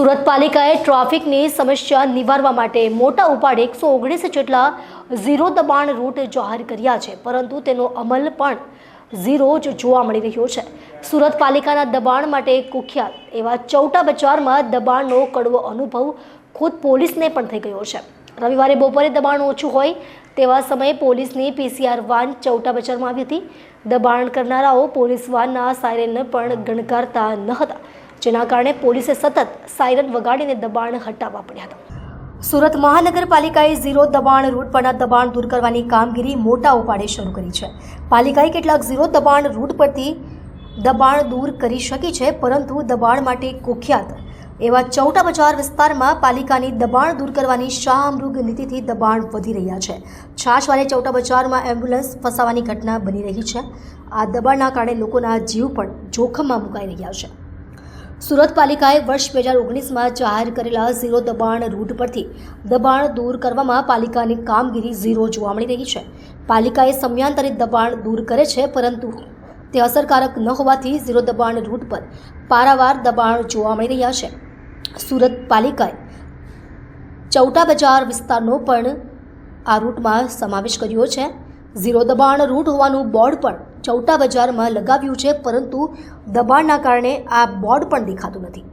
સુરત પાલિકાએ ટ્રાફિકની સમસ્યા નિવારવા માટે મોટા ઉપાડે એકસો ઓગણીસ જેટલા ઝીરો દબાણ રૂટ જાહેર કર્યા છે, પરંતુ તેનો અમલ પણ ઝીરો જ જોવા મળી રહ્યો છે. સુરત પાલિકાના દબાણ માટે કુખ્યાત એવા ચૌટા બજારમાં દબાણનો કડવો અનુભવ ખુદ પોલીસને પણ થઈ ગયો છે. રવિવારે બપોરે દબાણ ઓછું હોય તેવા સમયે પોલીસની પીસીઆર વાન ચૌટા બજારમાં આવી હતી. દબાણ કરનારાઓ પોલીસ વાનના સાયરનને પણ ગણકારતા ન હતા. જેના કારણે પોલીસે સતત સાયરન વગાડીને દબાણ હટાવવા પડ્યા હતા. સુરત મહાનગરપાલિકાએ ઝીરો દબાણ રૂટ પરના દબાણ દૂર કરવાની કામગીરી મોટા ઉપાડે શરૂ કરી છે. પાલિકાએ કેટલાક ઝીરો દબાણ રૂટ પરથી દબાણ દૂર કરી શકી છે, પરંતુ દબાણ માટે કુખ્યાત એવા ચૌટા બજાર વિસ્તારમાં પાલિકાની દબાણ દૂર કરવાની શાહમૃગ નીતિથી દબાણ વધી રહ્યા છે. છાશવારે ચૌટા બજારમાં એમ્બ્યુલન્સ ફસાવાની ઘટના બની રહી છે. આ દબાણના કારણે લોકોના જીવ પણ જોખમમાં મુકાઈ રહ્યા છે. સુરત પાલિકાએ વર્ષ બે હજાર ઓગણીસમાં જાહેર કરેલા ઝીરો દબાણ રૂટ પરથી દબાણ દૂર કરવામાં પાલિકાની કામગીરી ઝીરો જોવા મળી રહી છે. પાલિકાએ સમયાંતરે દબાણ દૂર કરે છે, પરંતુ તે અસરકારક ન હોવાથી ઝીરો દબાણ રૂટ પર પારાવાર દબાણ જોવા મળી રહ્યા છે. સુરત પાલિકાએ ચૌટા બજાર વિસ્તારનો પણ આ રૂટમાં સમાવેશ કર્યો છે. ઝીરો દબાણ રૂટ હોવાનું બોર્ડ પણ ચૌટા બજારમાં લગાવ્યું છે, પરંતુ દબાણના કારણે આ બોર્ડ પણ દેખાતું નથી.